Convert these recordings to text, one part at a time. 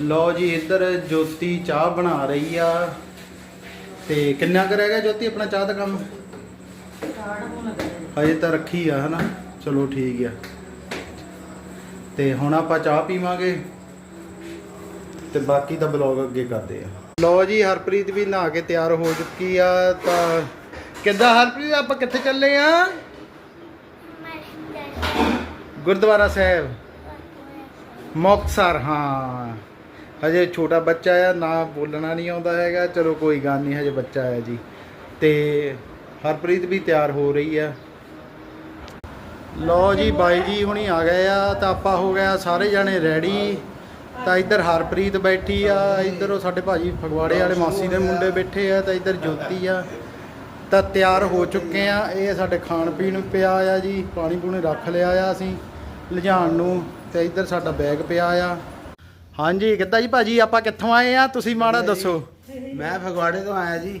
ਲਓ ਜੀ, ਇੱਧਰ ਜੋਤੀ ਚਾਹ ਬਣਾ ਰਹੀ ਆ। ਤੇ ਕਿੰਨਾ ਕੁ ਰਹਿ ਜੋਤੀ ਆਪਣਾ ਚਾਹ ਦਾ ਕੰਮ? ਹਜੇ ਤਾਂ ਰੱਖੀ ਆ, ਹਨਾ? ਚਲੋ ਠੀਕ ਆ। ਤੇ ਹੁਣ ਆਪਾਂ ਚਾਹ ਪੀਵਾਂਗੇ ਤੇ ਬਾਕੀ ਦਾ ਬਲੌਗ ਅੱਗੇ ਕਰਦੇ ਆ। ਲਓ ਜੀ, ਹਰਪ੍ਰੀਤ ਵੀ ਨਹਾ ਕੇ ਤਿਆਰ ਹੋ ਚੁੱਕੀ ਆ, ਤਾਂ ਕਿੱਦਾਂ ਹਰਪ੍ਰੀਤ, ਆਪਾਂ ਕਿੱਥੇ ਚੱਲੇ ਆ? ਗੁਰਦੁਆਰਾ ਸਾਹਿਬ। ਮੁਕਤਸਰ, ਹਾਂ। ਹਜੇ ਛੋਟਾ ਬੱਚਾ ਆ, ਨਾ ਬੋਲਣਾ ਨਹੀਂ ਆਉਂਦਾ ਹੈਗਾ। ਚਲੋ ਕੋਈ ਗੱਲ ਨਹੀਂ, ਹਜੇ ਬੱਚਾ ਆ ਜੀ। ਤੇ ਹਰਪ੍ਰੀਤ ਵੀ ਤਿਆਰ ਹੋ ਰਹੀ ਆ। ਲਓ ਜੀ, ਬਾਈ ਜੀ ਹੁਣੀ ਆ ਗਏ ਆ, ਤਾਂ ਆਪਾਂ ਹੋ ਗਿਆ ਸਾਰੇ ਜਾਣੇ ਰੈਡੀ ਤਾਂ ਇੱਧਰ ਹਰਪ੍ਰੀਤ ਬੈਠੀ ਆ, ਇੱਧਰ ਉਹ ਸਾਡੇ ਭਾਜੀ ਫਗਵਾੜੇ ਵਾਲੇ ਮਾਸੀ ਦੇ ਮੁੰਡੇ ਬੈਠੇ ਆ, ਤਾਂ ਇੱਧਰ ਜੋਤੀ ਆ। ਤਾਂ ਤਿਆਰ ਹੋ ਚੁੱਕੇ ਆ, ਇਹ ਸਾਡੇ ਖਾਣ ਪੀਣ ਨੂੰ ਪਿਆ ਆ ਜੀ, ਪਾਣੀ ਪੂਣੀ ਰੱਖ ਲਿਆ ਆ ਅਸੀਂ, ਲਿਜਾਣ ਨੂੰ। ਤੇ ਇੱਧਰ ਸਾਡਾ ਬੈਗ ਪਿਆ ਆ। ਹਾਂਜੀ ਕਿੱਦਾਂ ਜੀ ਭਾਜੀ? ਆਪਾਂ ਕਿੱਥੋਂ ਆਏ ਆ? ਤੁਸੀਂ ਮਾੜਾ ਦੱਸੋ। ਮੈਂ ਫਗਵਾੜੇ ਤੋਂ ਆਇਆ ਜੀ।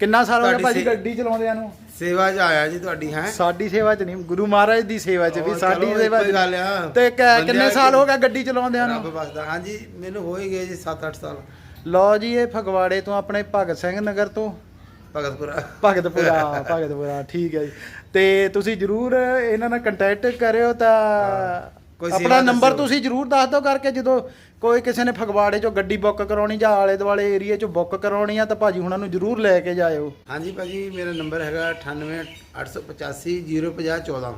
ਕਿੰਨਾ ਸਾਲ ਹੋ ਗਿਆ ਤੁਹਾਡੀ ਭਾਜੀ ਸੇ- ਗੱਡੀ ਚਲਾਉਂਦਿਆਂ ਨੂੰ? ਸੇਵਾ 'ਚ ਆਇਆ ਜੀ ਤੁਹਾਡੀ ਹੈ? ਸਾਡੀ ਸੇਵਾ 'ਚ ਨਹੀਂ ਗੁਰੂ ਮਹਾਰਾਜ ਦੀ ਸੇਵਾ 'ਚ ਵੀ ਸਾਡੀ ਸੇਵਾ 'ਚ ਗੱਲ ਆ। ਤੇ ਕ- ਕਿੰਨੇ ਸਾਲ ਹੋ ਗਏ ਗੱਡੀ ਚਲਾਉਂਦਿਆਂ ਰੱਬ ਨੂੰ ਬਸਦਾ ਹਾਂਜੀ ਮੈਨੂੰ ਹੋ ਹੀ ਗਏ ਜੀ 7-8 ਸਾਲ। ਲਓ ਜੀ ਇਹ ਫਗਵਾੜੇ ਤੋਂ ਆਪਣੇ ਭਗਤ ਸਿੰਘ ਨਗਰ ਤੋਂ। ਭਗਤਪੁਰਾ। ਭਗਤਪੁਰਾ ਭਗਤਪੁਰਾ ਠੀਕ ਹੈ ਜੀ। ਤੇ ਤੁਸੀਂ ਜਰੂਰ ਇਹਨਾਂ ਨਾਲ ਕੰਟੈਕਟ ਕਰਿਓ ਤਾਂ ਕੋਈ ਆਪਣਾ ਨੰਬਰ। ਤੁਸੀਂ ਜਰੂਰ ਦੱਸ ਦਿਓ ਕਰਕੇ ਜਦੋਂ ਕੋਈ ਕਿਸੇ ਨੇ ਫਗਵਾੜੇ ਚੋਂ ਗੱਡੀ ਬੁੱਕ ਕਰਾਉਣੀ ਜਾਂ ਆਲੇ ਦੁਆਲੇ ਏਰੀਆ ਚੋਂ ਬੁੱਕ ਕਰਾਉਣੀ ਆ ਤਾਂ ਭਾਜੀ ਹੁਣਾਂ ਨੂੰ ਜਰੂਰ ਲੈ ਕੇ ਜਾਇਓ ਹਾਂਜੀ ਭਾਜੀ ਮੇਰਾ ਨੰਬਰ ਹੈਗਾ 98885014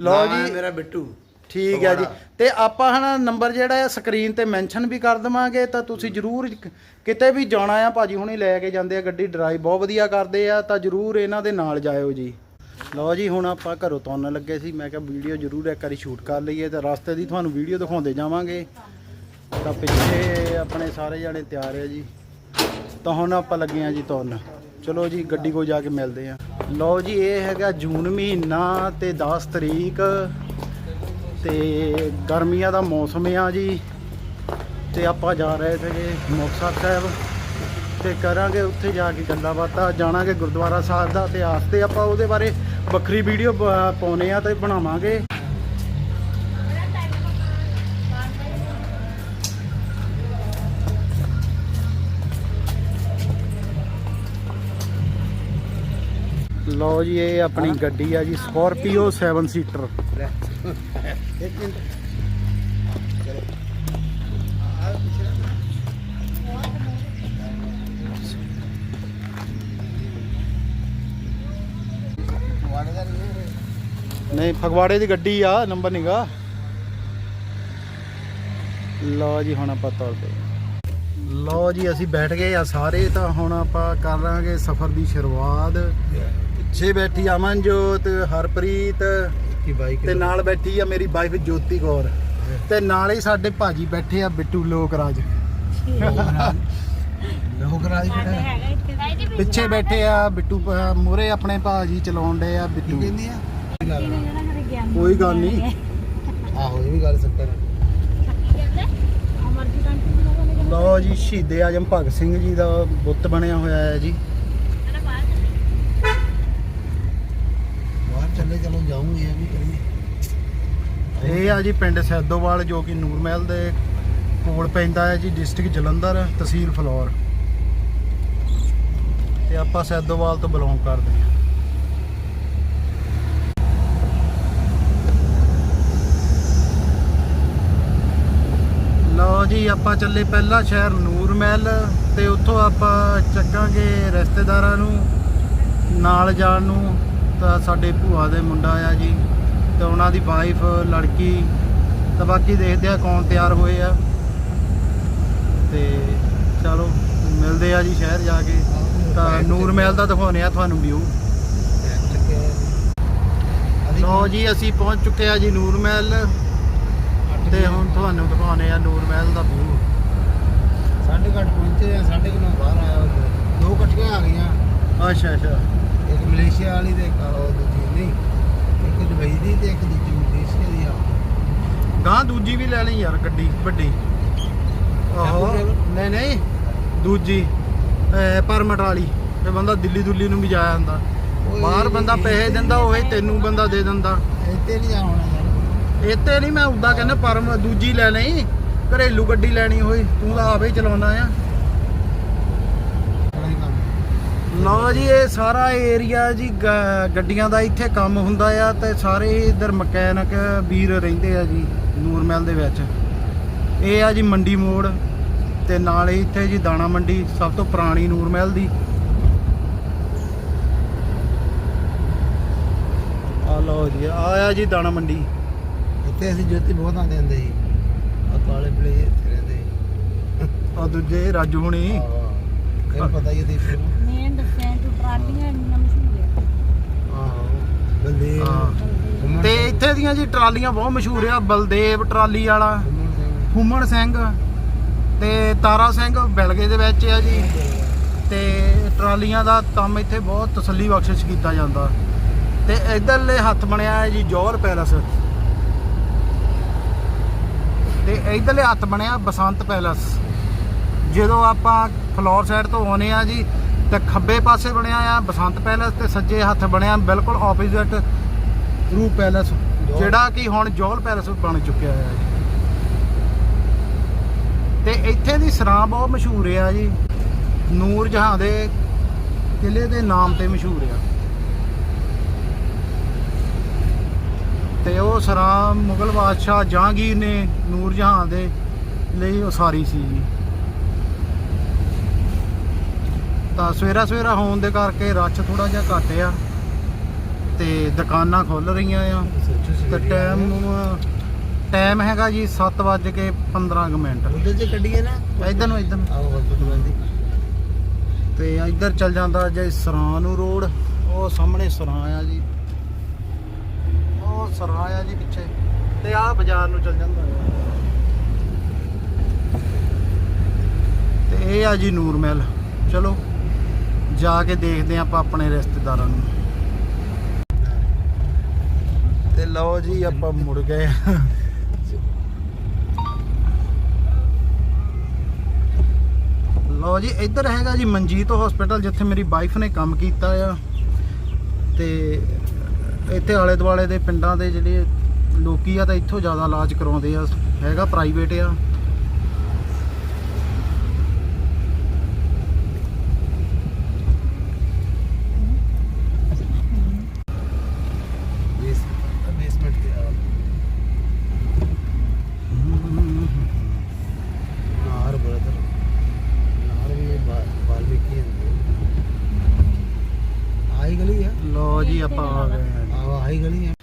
ਲਓ ਜੀ। ਮੇਰਾ ਬਿੱਟੂ ਠੀਕ ਹੈ ਜੀ। ਤੇ ਆਪਾਂ ਹਨਾ ਨੰਬਰ ਜਿਹੜਾ ਹੈ ਸਕਰੀਨ ਤੇ ਮੈਂਸ਼ਨ ਵੀ ਕਰ ਦਵਾਂਗੇ ਤਾਂ ਤੁਸੀਂ ਜਰੂਰ ਕਿਤੇ ਵੀ ਜਾਣਾ ਆ ਭਾਜੀ ਹੁਣੀ ਲੈ ਕੇ ਜਾਂਦੇ ਆ ਗੱਡੀ ਡਰਾਈਵ ਬਹੁਤ ਵਧੀਆ ਕਰਦੇ ਆ ਤਾਂ ਜਰੂਰ ਇਹਨਾਂ ਦੇ ਨਾਲ ਜਾਇਓ ਜੀ ਲਓ ਜੀ, ਹੁਣ ਆਪਾਂ ਘਰੋਂ ਤੁਰਨ ਲੱਗੇ ਸੀ। ਮੈਂ ਕਿਹਾ ਵੀਡੀਓ ਜਰੂਰ ਇੱਕ ਵਾਰੀ ਸ਼ੂਟ ਕਰ ਲਈਏ ਤੇ ਰਸਤੇ ਦੀ ਤੁਹਾਨੂੰ ਵੀਡੀਓ ਦਿਖਾਉਂਦੇ ਜਾਵਾਂਗੇ। ਤਾਂ ਪਿੱਛੇ ਆਪਣੇ ਸਾਰੇ ਜਾਣੇ ਤਿਆਰ ਆ ਜੀ। ਤਾਂ ਹੁਣ ਆਪਾਂ ਲੱਗੇ ਆ ਜੀ ਤੁਰਨ। ਚਲੋ ਜੀ, ਗੱਡੀ ਕੋ ਜਾ ਕੇ ਮਿਲਦੇ ਆ। ਲਓ ਜੀ, ਇਹ ਹੈਗਾ ਜੂਨ ਮਹੀਨਾ ਤੇ 10 ਤਰੀਕ ਤੇ ਗਰਮੀਆਂ ਦਾ ਮੌਸਮ ਆ ਜੀ। ਤੇ ਆਪਾਂ ਜਾ ਰਹੇ ਸੀਗੇ ਮੁਕਤਸਰ ਸਾਹਿਬ। ਤੇ ਕਰਾਂਗੇ ਉੱਥੇ ਜਾ ਕੇ ਗੱਲਾਂ ਬਾਤਾਂ, ਜਾਣਾਂਗੇ ਗੁਰਦੁਆਰਾ ਸਾਹਿਬ ਦਾ ਇਤਿਹਾਸ ਤੇ ਆਪਾਂ ਉਹਦੇ ਬਾਰੇ ਵੱਖਰੀ ਵੀਡੀਓ ਪਾਉਨੇ ਆ ਤੇ ਬਣਾਵਾਂਗੇ। ਲਓ ਜੀ ਇਹ ਆਪਣੀ ਗੱਡੀ ਆ ਜੀ ਸਕੋਰਪੀਓ 7 ਸੀਟਰ ਨਹੀਂ ਫਗਵਾੜੇ ਦੀ ਗੱਡੀ ਆ ਨੰਬਰ ਨਹੀਂਗਾ ਲਓ ਜੀ ਹੁਣ ਆਪਾਂ ਤੁਰਦੇ। ਲਓ ਜੀ ਅਸੀਂ ਬੈਠ ਗਏ ਆ ਸਾਰੇ ਤਾਂ ਹੁਣ ਆਪਾਂ ਕਰਾਂਗੇ ਸਫ਼ਰ ਦੀ ਸ਼ੁਰੂਆਤ। ਪਿੱਛੇ ਬੈਠੀ ਅਮਨਜੋਤ ਹਰਪ੍ਰੀਤ ਕੀ ਬਾਈਕ ਤੇ ਨਾਲ ਬੈਠੀ ਆ ਮੇਰੀ ਵਾਈਫ ਜੋਤੀ ਕੌਰ। ਤੇ ਨਾਲ ਹੀ ਸਾਡੇ ਭਾਜੀ ਬੈਠੇ ਆ ਬਿੱਟੂ ਲੋਕਰਾਜ। ਲੋਕ ਰਾਜ ਕਿਹੜਾ? ਹੈ? ਪਿੱਛੇ ਬੈਠੇ ਆ ਬਿੱਟੂ ਮੂਰੇ ਆਪਣੇ ਭਾਜੀ ਚਲਾਉਣ ਡੇ ਆ ਬਿੱਟੂ। ਕਹਿੰਦੀ ਆ? ਆ? ਕੋਈ ਗੱਲ ਨਹੀਂ। ਆਹੋ ਇਹ ਵੀ ਗੱਲ ਸੱਕਰ ਲਓ ਜੀ ਸ਼ਹੀਦੇ ਆਜਮ ਭਗਤ ਸਿੰਘ ਜੀ ਦਾ ਬੁੱਤ ਬਣਿਆ ਹੋਇਆ ਹੈ ਜੀ। ਬਾਹਰ ਚੱਲੇ ਚਲੋ ਜਾਉਂਗੇ ਇਹ ਵੀ ਕਰੀਏ। ਇਹ ਆ ਜੀ ਪਿੰਡ ਸੈਦੋਵਾਲ ਜੋ ਕਿ ਨੂਰ ਮਹਿਲ ਦੇ ਕੋਲ ਪੈਂਦਾ ਹੈ ਜੀ ਡਿਸਟ੍ਰਿਕਟ ਜਲੰਧਰ ਤਹਿਸੀਲ ਫਲੌਰ। ਤੇ ਆਪਾਂ ਸੈਦੋਵਾਲ ਤੋਂ ਬਿਲੋਂਗ ਕਰਦੇ ਹਾਂ ਲਓ ਜੀ ਆਪਾਂ ਚੱਲੇ ਪਹਿਲਾ ਸ਼ਹਿਰ ਨੂਰ ਮਹਿਲ ਤੇ ਉੱਥੋਂ ਆਪਾਂ ਚੱਕਾਂਗੇ ਰਿਸ਼ਤੇਦਾਰਾਂ ਨੂੰ ਨਾਲ ਜਾਣ ਨੂੰ ਤਾਂ ਸਾਡੇ ਭੂਆ ਦੇ ਮੁੰਡਾ ਆ ਜੀ ਤੇ ਉਹਨਾਂ ਦੀ ਵਾਈਫ ਲੜਕੀ ਤਾਂ ਬਾਕੀ ਦੇਖਦੇ ਆ ਕੌਣ ਤਿਆਰ ਹੋਏ ਆ। ਤੇ ਚਲੋ ਮਿਲਦੇ ਆ ਜੀ ਸ਼ਹਿਰ ਜਾ ਕੇ ਤਾਂ ਨੂਰ ਮਹਿਲ ਦਾ ਦਿਖਾਉਨੇ ਆ ਤੁਹਾਨੂੰ ਵਿਊ ਲਓ ਜੀ ਅਸੀਂ ਪਹੁੰਚ ਚੁੱਕੇ ਆ ਜੀ ਨੂਰ ਮਹਿਲ। ਤੇ ਹੁਣ ਤੁਹਾਨੂੰ ਦਿਖਾਉਨੇ ਆ ਨੂਰ ਮਹਿਲ ਦਾ ਵਿਊ। ਸਾਢੇ ਘੱਟ ਪਹੁੰਚੇ ਆ ਸਾਢੇ ਕਿਲੋ ਬਾਹਰ ਆਇਆ ਦੋ ਕੱਟੀਆਂ ਆ ਗਈਆਂ। ਅੱਛਾ ਅੱਛਾ। ਇੱਕ ਮਲੇਸ਼ੀਆ ਵਾਲੀ ਤੇ ਇੱਕ ਉਹ ਦੂਜੀ ਨਹੀਂ। ਇੱਕ ਦੁਬਈ ਦੀ ਤੇ ਇੱਕ ਦੂਜੀ ਮਲੇਸ਼ੀਆ ਦੀ ਆ। ਗਾਂ ਦੂਜੀ ਵੀ ਲੈ ਲਈ ਯਾਰ ਗੱਡੀ ਵੱਡੀ। ਆਹੋ। ਨਹੀਂ ਨਹੀਂ। ਦੂਜੀ। ਪਰਮਟ ਵਾਲੀ। ਤੇ ਬੰਦਾ ਦਿੱਲੀ ਦੁੱਲੀ ਨੂੰ ਵੀ ਜਾ ਜਾਂਦਾ ਓਏ। ਬਾਹਰ ਬੰਦਾ ਪੈਸੇ ਦਿੰਦਾ ਉਹੀ ਤੈਨੂੰ ਬੰਦਾ ਦੇ ਦਿੰਦਾ। ਇੱਥੇ ਨਹੀਂ ਆਉਣਾ। ਇੱਥੇ ਨਹੀਂ, ਮੈਂ ਉਦਾਂ ਕਹਿੰਦਾ ਪਰਮ ਦੂਜੀ ਲੈ ਲਈ, ਘਰੇਲੂ ਗੱਡੀ ਲੈਣੀ ਹੋਈ, ਤੂੰ ਤਾਂ ਆਪੇ ਹੀ ਚਲਾਉਣਾ ਆ। ਲਓ ਜੀ, ਇਹ ਸਾਰਾ ਏਰੀਆ ਜੀ ਗੱਡੀਆਂ ਦਾ ਇੱਥੇ ਕੰਮ ਹੁੰਦਾ ਆ ਤੇ ਸਾਰੇ ਇਧਰ ਮਕੈਨਿਕ ਵੀਰ ਰਹਿੰਦੇ ਆ ਜੀ ਨੂਰਮਹਿਲ ਦੇ ਵਿੱਚ। ਇਹ ਆ ਜੀ ਮੰਡੀ ਮੋੜ, ਤੇ ਨਾਲ ਹੀ ਇੱਥੇ ਜੀ ਦਾਣਾ ਮੰਡੀ, ਸਭ ਤੋਂ ਪੁਰਾਣੀ ਨੂਰਮਹਿਲ ਦੀ। ਆ ਲਓ ਜੀ ਆਇਆ ਜੀ ਦਾਣਾ ਮੰਡੀ। ਇੱਥੇ ਅਸੀਂ ਜੋਤੀ ਬਹੁਤ ਆਉਂਦੇ ਹੁੰਦੇ ਸੀ। ਆ ਕਾਲੇ ਪਲੇ ਇੱਥੇ ਰਹਿੰਦੇ। ਆ ਦੂਜੇ ਰਾਜੂ ਹੁਣੀ। ਤੈਨੂੰ ਪਤਾ ਹੀ ਹੈ ਤੇ ਮੇਨ ਦੱਸਿਆ ਤੂੰ ਟਰਾਲੀਆਂ ਇੰਨੀਆਂ ਮਸ਼ਹੂਰ ਹੈ ਆਹੋ ਬਲਦੇਵ। ਹਾਂ। ਤੇ ਇੱਥੇ ਦੀਆਂ ਜੀ ਟਰਾਲੀਆਂ ਬਹੁਤ ਮਸ਼ਹੂਰ ਆ ਬਲਦੇਵ ਟਰਾਲੀ ਵਾਲਾ ਫੁੰਮਣ ਸਿੰਘ ਤੇ ਤਾਰਾ ਸਿੰਘ ਬਿਲਗੇ ਦੇ ਵਿੱਚ ਆ ਜੀ। ਤੇ ਟਰਾਲੀਆਂ ਦਾ ਕੰਮ ਇੱਥੇ ਬਹੁਤ ਤਸੱਲੀ ਬਖਸ਼ਿਸ਼ ਕੀਤਾ ਜਾਂਦਾ। ਤੇ ਇਧਰਲੇ ਹੱਥ ਬਣਿਆ ਹੈ ਜੀ ਜੋਹਰ ਪੈਲਸ। ਤੇ ਇਧਰਲੇ ਹੱਥ ਬਣਿਆ ਬਸੰਤ ਪੈਲਸ। ਜਦੋਂ ਆਪਾਂ ਫਲੋਰ ਸਾਈਡ ਤੋਂ ਆਉਨੇ ਆ ਜੀ ਤੇ ਖੱਬੇ ਪਾਸੇ ਬਣਿਆ ਆ ਬਸੰਤ ਪੈਲਸ ਤੇ ਸੱਜੇ ਹੱਥ ਬਣਿਆ ਬਿਲਕੁਲ ਆਪੋਜ਼ਿਟ ਰੂਪ ਪੈਲਸ ਜਿਹੜਾ ਕਿ ਹੁਣ ਜੋਹਲ ਪੈਲਸ ਬਣ ਚੁੱਕਿਆ ਹੈ ਜੀ। ਤੇ ਇੱਥੇ ਦੀ ਸਰਾਂ ਬਹੁਤ ਮਸ਼ਹੂਰ ਆ ਜੀ। ਨੂਰ ਜਹਾਂ ਦੇ ਕਿਲੇ ਦੇ ਨਾਮ ਤੇ ਮਸ਼ਹੂਰ ਆ। ਤੇ ਉਹ ਸਰਾਂ ਮੁਗਲ ਬਾਦਸ਼ਾਹ ਜਹਾਂਗੀਰ ਨੇ ਨੂਰ ਜਹਾਂ ਦੇ ਲਈ ਉਸਾਰੀ ਸੀ ਜੀ। ਤਾਂ ਸਵੇਰਾ ਸਵੇਰਾ ਹੋਣ ਦੇ ਕਰਕੇ ਰੱਛ ਥੋੜਾ ਜਿਹਾ ਘੱਟ ਆ ਤੇ ਦੁਕਾਨਾਂ ਖੁੱਲ ਰਹੀਆਂ ਆ। ਤੇ ਟਾਈਮ ਟਾਈਮ ਹੈਗਾ ਜੀ 7 ਵੱਜ ਕੇ 15 ਕੁ ਮਿੰਟ। ਉਹਦੇ ਚ ਕੱਢੀਏ ਨਾ। ਇਧਰ ਨੂੰ ਇਧਰ ਤੇ ਇੱਧਰ ਚੱਲ ਜਾਂਦਾ ਜੇ ਸਰਾਂ ਨੂੰ ਰੋਡ ਉਹ ਸਾਹਮਣੇ ਸਰਾਂ ਆ ਜੀ। ਸਰਾਂ ਆ ਜੀ ਪਿੱਛੇ ਤੇ ਆਹ ਬਾਜ਼ਾਰ ਨੂੰ ਚੱਲ ਜਾਂਦਾ ਤੇ ਇਹ ਆ ਜੀ ਨੂਰ ਮਹਿਲ। ਚਲੋ, ਜਾ ਕੇ ਦੇਖਦੇ ਆਪਾਂ ਆਪਣੇ ਰਿਸ਼ਤੇਦਾਰਾਂ ਨੂੰ। ਤੇ ਲਓ ਜੀ, ਆਪਾਂ ਮੁੜ ਗਏ ਲਓ ਜੀ, ਇੱਧਰ ਹੈਗਾ ਜੀ ਮਨਜੀਤ ਹਸਪੀਟਲ ਜਿੱਥੇ ਮੇਰੀ ਵਾਈਫ ਨੇ ਕੰਮ ਕੀਤਾ ਆ। ਤੇ ਇੱਥੇ ਆਲੇ ਦੁਆਲੇ ਦੇ ਪਿੰਡਾਂ ਦੇ ਜਿਹੜੇ ਲੋਕੀ ਆ ਤਾਂ ਇੱਥੋਂ ਜ਼ਿਆਦਾ ਇਲਾਜ ਕਰਾਉਂਦੇ ਆ। ਹੈਗਾ ਪ੍ਰਾਈਵੇਟ ਆ। ਲਓ ਜੀ ਆਪਾਂ ਆ ਗਏ। ਆਹ ਗਲੀ ਹੈ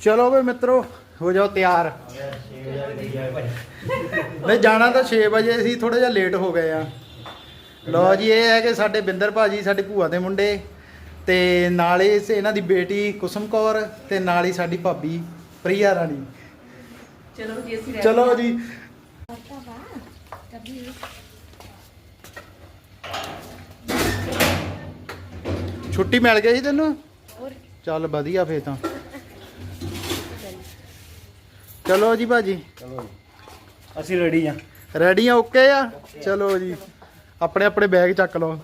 ਚਲੋ ਵੇ ਮਿੱਤਰੋ ਹੋ ਜਾਓ ਤਿਆਰ। ਨਹੀਂ ਜਾਣਾ ਤਾਂ 6 ਵਜੇ ਸੀ ਥੋੜਾ ਜਿਹਾ ਲੇਟ ਹੋ ਗਏ ਆ। ਲਓ ਜੀ ਇਹ ਹੈ ਕਿ ਸਾਡੇ ਬਿੰਦਰ ਭਾਜੀ ਸਾਡੇ ਭੂਆ ਦੇ ਮੁੰਡੇ ਤੇ ਨਾਲ ਹੀ ਇਸ- ਇਹਨਾਂ ਦੀ ਬੇਟੀ ਕੁਸਮ ਕੌਰ ਤੇ ਨਾਲ ਹੀ ਸਾਡੀ ਭਾਬੀ ਪ੍ਰਿਆ ਰਾਣੀ। ਚਲੋ ਜੀ ਅਸੀਂ ਚਲੋ ਜੀ। ਛੁੱਟੀ ਮਿਲ ਗਈ ਸੀ ਤੈਨੂੰ? ਚੱਲ ਵਧੀਆ ਫੇਰ ਤਾਂ। ਚਲੋ ਜੀ ਭਾਜੀ। ਅਸੀਂ ਰੈਡੀ ਆ ਰੈਡੀ ਆ ਓਕੇ ਆ? ਚਲੋ ਜੀ। ਆਪਣੇ ਆਪਣੇ ਬੈਗ ਚੱਕ ਲਓ।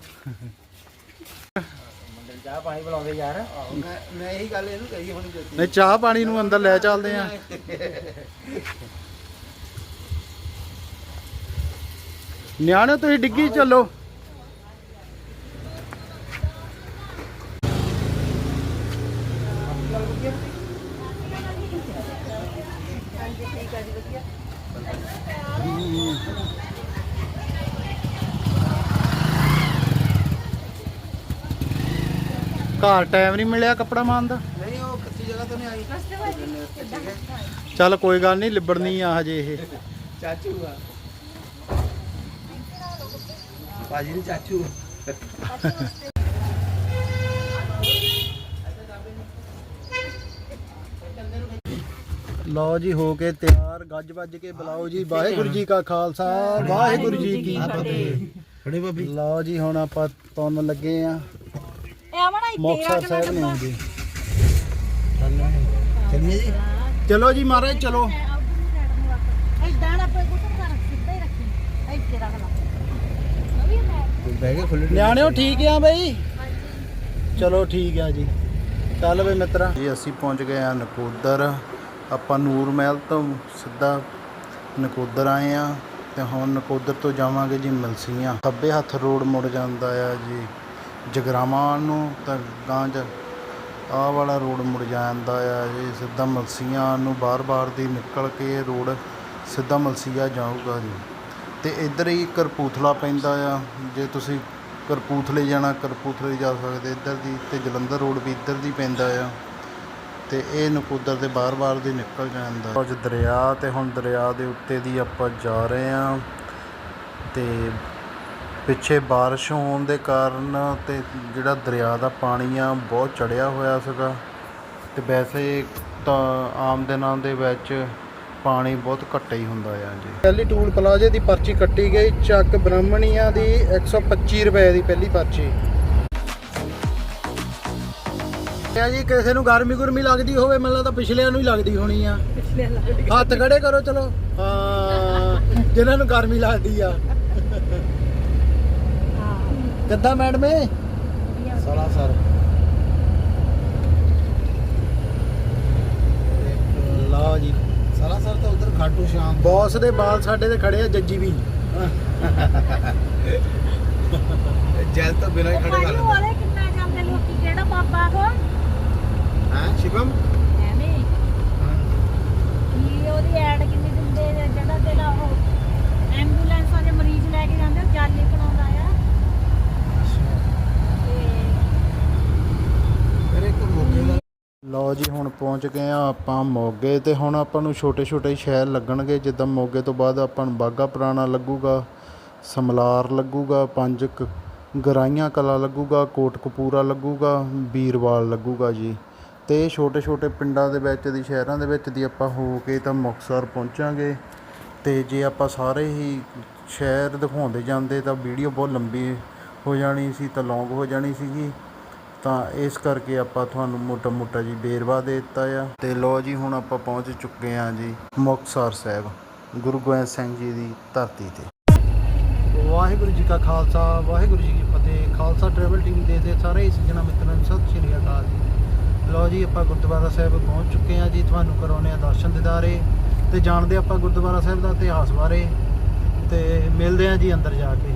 ਚਾਹ ਪਾਣੀ ਬੁਲਾਉਂਦੇ ਯਾਰ। ਮੈਂ ਮੈਂ ਇਹੀ ਗੱਲ ਇਹਨੂੰ ਕਹੀ ਹੋਣੀ ਜੋਤੀ ਨਹੀਂ ਚਾਹ ਪਾਣੀ ਨੂੰ ਅੰਦਰ ਲੈ ਚੱਲਦੇ ਆ। ਨਿਆਣੇ ਤੁਸੀਂ ਡਿੱਗੀ ਚੱਲੋ ਘਰ ਟਾਈਮ ਨਹੀਂ ਮਿਲਿਆ ਕੱਪੜਾ ਮਾਰਨ ਦਾ? ਨਹੀਂ ਉਹ ਕੱਚੀ ਜਗ੍ਹਾ ਤੋਂ ਨਹੀਂ ਆਈ। ਚੱਲ ਕੋਈ ਗੱਲ ਨਹੀਂ ਲਿਬੜਨੀ ਆ ਹਜੇ ਇਹ। ਚਾਚੂ ਆ। ਬਾਜੀ ਨੇ ਚਾਚੂ ਲਓ ਜੀ ਹੋ ਕੇ ਤਿਆਰ ਗੱਜ ਵੱਜ ਕੇ ਬੁਲਾਓ ਜੀ। ਵਾਹਿਗੁਰੂ ਜੀ ਕਾ ਖਾਲਸਾ ਵਾਹਿਗੁਰੂ ਜੀ ਕੀ ਫਤਿਹ। ਖੜੇ ਬਾਬੀ। ਲਓ ਜੀ ਹੁਣ ਆਪਾਂ ਤੁਹਾਨੂੰ ਲੱਗੇ ਆ। ਮੁਕਤਸਰ ਸਾਹਿਬ ਨੇ ਜੀ? ਚਲੋ ਜੀ ਮਹਾਰਾਜ ਚਲੋ। ਬਹਿ ਨਿਆਣਿਓ ਠੀਕ ਆ ਬਈ? ਚਲੋ ਠੀਕ ਆ ਜੀ। ਚੱਲ ਵੇ ਮਿੱਤਰਾ। ਜੀ ਅਸੀਂ ਪਹੁੰਚ ਗਏ ਆ ਨਕੋਦਰ। ਆਪਾਂ ਨੂਰ ਮਹਿਲ ਤੋਂ ਸਿੱਧਾ ਨਕੋਦਰ ਆਏ ਆ ਤੇ ਹੁਣ ਨਕੋਦਰ ਤੋਂ ਜਾਵਾਂਗੇ ਜੀ ਮਲਸੀਆਂ। ਖੱਬੇ ਹੱਥ ਰੋਡ ਮੁੜ ਜਾਂਦਾ ਆ ਜੀ, ਜਗਰਾਵਾਂ ਨੂੰ ਤਾਂ ਗਾਂ ਚ ਆਹ ਵਾਲਾ ਰੋਡ ਮੁੜ ਜਾਂਦਾ ਆ ਜੀ, ਸਿੱਧਾ ਮਲਸੀਆਂ ਨੂੰ ਬਾਰ-ਬਾਰ ਦੀ ਨਿਕਲ ਕੇ ਰੋਡ ਸਿੱਧਾ ਮਲਸੀਆ ਜਾਊਗਾ ਜੀ। ਤੇ ਇੱਧਰ ਹੀ ਕਰਪੂਥਲਾ ਪੈਂਦਾ ਆ, ਜੇ ਤੁਸੀਂ ਕਰਪੂਥਲੇ ਜਾਣਾ, ਕਰਪੂਥਲੇ ਜਾ ਸਕਦੇ ਇੱਧਰ ਦੀ ਤੇ ਜਲੰਧਰ ਰੋਡ ਵੀ ਇੱਧਰ ਦੀ ਪੈਂਦਾ ਆ। ਤੇ ਇਹ ਨਕੋਦਰ ਦੇ ਬਾਰ-ਬਾਰ ਦੀ ਨਿਕਲ ਜਾਂਦਾ ਅੱਜ ਦਰਿਆ ਤੇ ਹੁਣ ਦਰਿਆ ਦੇ ਉੱਤੇ ਦੀ ਆਪਾਂ ਜਾ ਰਹੇ ਆ ਤੇ ਪਿੱਛੇ ਬਾਰਿਸ਼ ਹੋਣ ਦੇ ਕਾਰਨ ਤੇ ਜਿਹੜਾ ਦਰਿਆ ਦਾ ਪਾਣੀ ਆ ਬਹੁਤ ਚੜਿਆ ਹੋਇਆ ਸੀਗਾ। ਤੇ ਵੈਸੇ ਤਾਂ ਆਮ ਦਿਨਾਂ ਦੇ ਵਿੱਚ ਪਾਣੀ ਬਹੁਤ ਘੱਟ ਹੀ ਹੁੰਦਾ ਆ ਜੀ। ਪਹਿਲੀ ਟੂਲ ਪਲਾਜ਼ੇ ਦੀ ਪਰਚੀ ਕੱਟੀ ਗਈ, ਚੱਕ ਬ੍ਰਾਹਮਣੀਆਂ ਦੀ 125 ਰੁਪਏ ਦੀ ਪਹਿਲੀ ਪਰਚੀ। ਆ ਜੀ ਕਿਸੇ ਨੂੰ ਗਰਮੀ ਗੁਰਮੀ ਲੱਗਦੀ ਹੋਵੇ ਮੈਨੂੰ ਲੱਗਦਾ ਪਿਛਲਿਆਂ ਨੂੰ ਹੀ ਲੱਗਦੀ ਹੋਣੀ ਆ। ਹੱਥ ਖੜੇ ਕਰੋ ਚਲੋ। ਹਾਂ ਜਿਨ੍ਹਾਂ ਨੂੰ ਗਰਮੀ ਲੱਗਦੀ ਆ। ਕਿੱਦਾਂ ਮੈਡਮੇ ਸਾਲਾ ਸਰ। ਲਓ ਜੀ। ਸਾਲਾ ਸਰ ਤਾਂ ਉਧਰ ਖਾਟੂ ਸ਼ਾਮ। ਬੌਸ ਦੇ ਬਾਲ ਸਾਡੇ ਤੇ ਖੜੇ ਆ ਜੱਜੀ ਵੀ। ਜੈਲ ਤੋਂ ਬਿਨਾਂ ਹੀ ਖੜੇ ਕਰ ਉਹਦੇ ਕਿੰਨਾ ਜਾਂਦੇ ਲੋਕੀ ਕਿਹੜਾ ਬਾਬਾ ਕੋ ਹਾਂ ਸ਼ਿਵਮ? ਐਵੇਂ ਕੀ ਉਹਦੀ ਐਡ ਕਿੰਨੀ ਦਿੰਦੇ ਨੇ ਜਿਹੜਾ ਤੇਲਾ ਉਹ ਐਂਬੂਲੈਂਸਾਂ ਦੇ ਮਰੀਜ਼ ਲੈ ਕੇ ਜਾਂਦੇ ਉਹ ਜਾਲੀ ਬਣਾਉਂਦਾ ਆ। ਤੇ ਫਿਰ ਇੱਕ ਮੋਗੇ ਦਾ ਲਓ ਜੀ ਹੁਣ ਪਹੁੰਚ ਗਏ ਆ ਆਪਾਂ ਮੋਗੇ ਤੇ ਹੁਣ ਆਪਾਂ ਨੂੰ ਛੋਟੇ ਛੋਟੇ ਸ਼ਹਿਰ ਲੱਗਣਗੇ ਜਿੱਦਾਂ ਮੋਗੇ ਤੋਂ ਬਾਅਦ ਆਪਾਂ ਨੂੰ ਬਾਗਾ ਪੁਰਾਣਾ ਲੱਗੂਗਾ ਸਮਲਾਰ ਲੱਗੂਗਾ ਪੰਜ ਗਰਾਈਆਂ ਕਲਾ ਲੱਗੂਗਾ ਕੋਟਕਪੂਰਾ ਲੱਗੂਗਾ ਵੀਰਵਾਲ ਲੱਗੂਗਾ ਜੀ। ਅਤੇ ਛੋਟੇ ਛੋਟੇ ਪਿੰਡਾਂ ਦੇ ਵਿੱਚ ਦੀ, ਸ਼ਹਿਰਾਂ ਦੇ ਵਿੱਚ ਦੀ ਆਪਾਂ ਹੋ ਕੇ ਤਾਂ ਮੁਕਤਸਰ ਪਹੁੰਚਾਂਗੇ। ਅਤੇ ਜੇ ਆਪਾਂ ਸਾਰੇ ਹੀ ਸ਼ਹਿਰ ਦਿਖਾਉਂਦੇ ਜਾਂਦੇ ਤਾਂ ਵੀਡੀਓ ਬਹੁਤ ਲੰਬੀ ਹੋ ਜਾਣੀ ਸੀ ਤਾਂ ਲੌਂਗ ਹੋ ਜਾਣੀ ਸੀਗੀ। ਤਾਂ ਇਸ ਕਰਕੇ ਆਪਾਂ ਤੁਹਾਨੂੰ ਮੋਟਾ ਮੋਟਾ ਜੀ ਬੇਰਵਾ ਦੇ ਦਿੱਤਾ ਆ। ਤੇ ਲੋ ਜੀ, ਹੁਣ ਆਪਾਂ ਪਹੁੰਚ ਚੁੱਕੇ ਹਾਂ ਜੀ ਮੁਕਤਸਰ ਸਾਹਿਬ, ਗੁਰੂ ਗੋਬਿੰਦ ਸਿੰਘ ਜੀ ਦੀ ਧਰਤੀ ਤੇ। ਵਾਹਿਗੁਰੂ ਜੀ ਕਾ ਖਾਲਸਾ, ਵਾਹਿਗੁਰੂ ਜੀ ਕੀ ਫਤਿਹ। ਖਾਲਸਾ ਟਰੈਵਲ ਟੀਮ ਦੇ ਦੇ ਸਾਰੇ ਸੱਜਣਾ ਮਿੱਤਰਾਂ ਨੂੰ ਸਤਿ ਸ਼੍ਰੀ ਅਕਾਲ ਜੀ। ਲੋ ਜੀ, ਆਪਾਂ ਗੁਰਦੁਆਰਾ ਸਾਹਿਬ ਪਹੁੰਚ ਚੁੱਕੇ ਆ ਜੀ, ਤੁਹਾਨੂੰ ਕਰਾਉਣੇ ਆ ਦਰਸ਼ਨ ਦਿਦਾਰੇ ਤੇ ਜਾਣਦੇ ਆਪਾਂ ਗੁਰਦੁਆਰਾ ਸਾਹਿਬ ਦਾ ਇਤਿਹਾਸ ਬਾਰੇ ਤੇ ਮਿਲਦੇ ਆ ਜੀ ਅੰਦਰ ਜਾ ਕੇ।